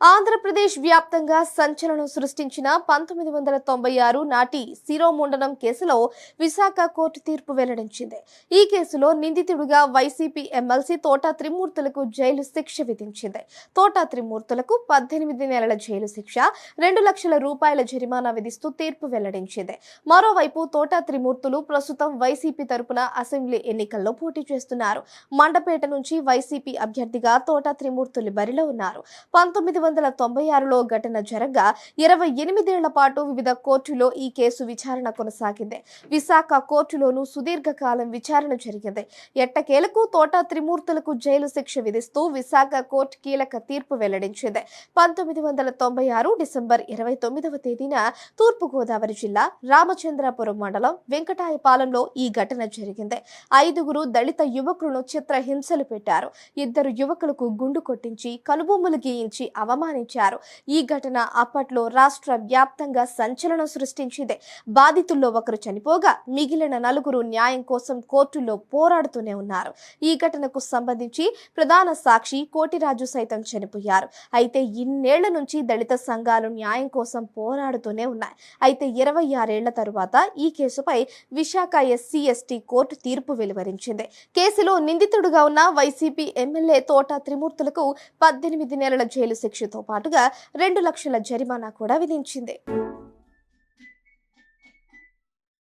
ఆంధ్రప్రదేశ్ వ్యాప్తంగా సంచలనం సృష్టించిన పంతొమ్మిది వందల తొంభై ఆరు నాటి శిరోముండనం కేసులో విశాఖ కోర్టు తీర్పు వెల్లడించింది. ఈ కేసులో నిందితుడిగా వైసీపీ ఎమ్మెల్సీ తోట త్రిమూర్తులకు జైలు శిక్ష విధించింది. తోట త్రిమూర్తులకు పద్దెనిమిది నెలల జైలు శిక్ష రెండు లక్షల రూపాయల జరిమానా విధిస్తూ తీర్పు వెల్లడించింది. మరోవైపు తోట త్రిమూర్తులు ప్రస్తుతం వైసీపీ తరపున అసెంబ్లీ ఎన్నికల్లో పోటీ చేస్తున్నారు. మండపేట నుంచి వైసీపీ అభ్యర్థిగా తోట త్రిమూర్తులు బరిలో ఉన్నారు. పంతొమ్మిది వందల తొంభై ఆరులో ఘటన జరగా ఇరవై ఎనిమిదేళ్ళ పాటు వివిధ కోర్టులో ఈ కేసు విచారణ కొనసాగింది. విశాఖ కోర్టులోనూ సుదీర్ఘకాలం విచారణ జరిగింది. ఎట్టకేలకు తోట త్రిమూర్తులకు జైలు శిక్ష విధిస్తూ విశాఖ కోర్టు కీలక తీర్పు వెల్లడించింది. పంతొమ్మిది వందల తొంభై ఆరు డిసెంబర్ ఇరవై తొమ్మిదవ తేదీన తూర్పుగోదావరి జిల్లా రామచంద్రాపురం మండలం వెంకటాయపాలెంలో ఈ ఘటన జరిగింది. ఐదుగురు దళిత యువకులను చిత్రహింసలు పెట్టారు. ఇద్దరు యువకులకు గుండు కొట్టించి కనుబొమ్మలు గీయించి అవమానించారు. ఈ ఘటన అప్పట్లో రాష్ట్ర వ్యాప్తంగా సంచలనం సృష్టించింది. బాధితుల్లో ఒకరు చనిపోగా మిగిలిన నలుగురు న్యాయం కోసం కోర్టులో పోరాడుతూనే ఉన్నారు. ఈ ఘటనకు సంబంధించి ప్రధాన సాక్షి కోటిరాజు సైతం చనిపోయారు. అయితే ఇన్నేళ్ళ నుంచి దళిత సంఘాలు న్యాయం కోసం పోరాడుతూనే ఉన్నాయి. అయితే ఇరవై ఆరేళ్ళ తరువాత ఈ కేసుపై విశాఖ ఎస్సీ ఎస్టీ కోర్టు తీర్పు వెలువరించింది. కేసులో నిందితుడుగా ఉన్న వైసీపీ ఎమ్మెల్యే తోట త్రిమూర్తులకు పద్దెనిమిది నెలల జైలు శిక్ష శిక్షతో పాటుగా రెండు లక్షల జరిమానా కూడా విధించింది.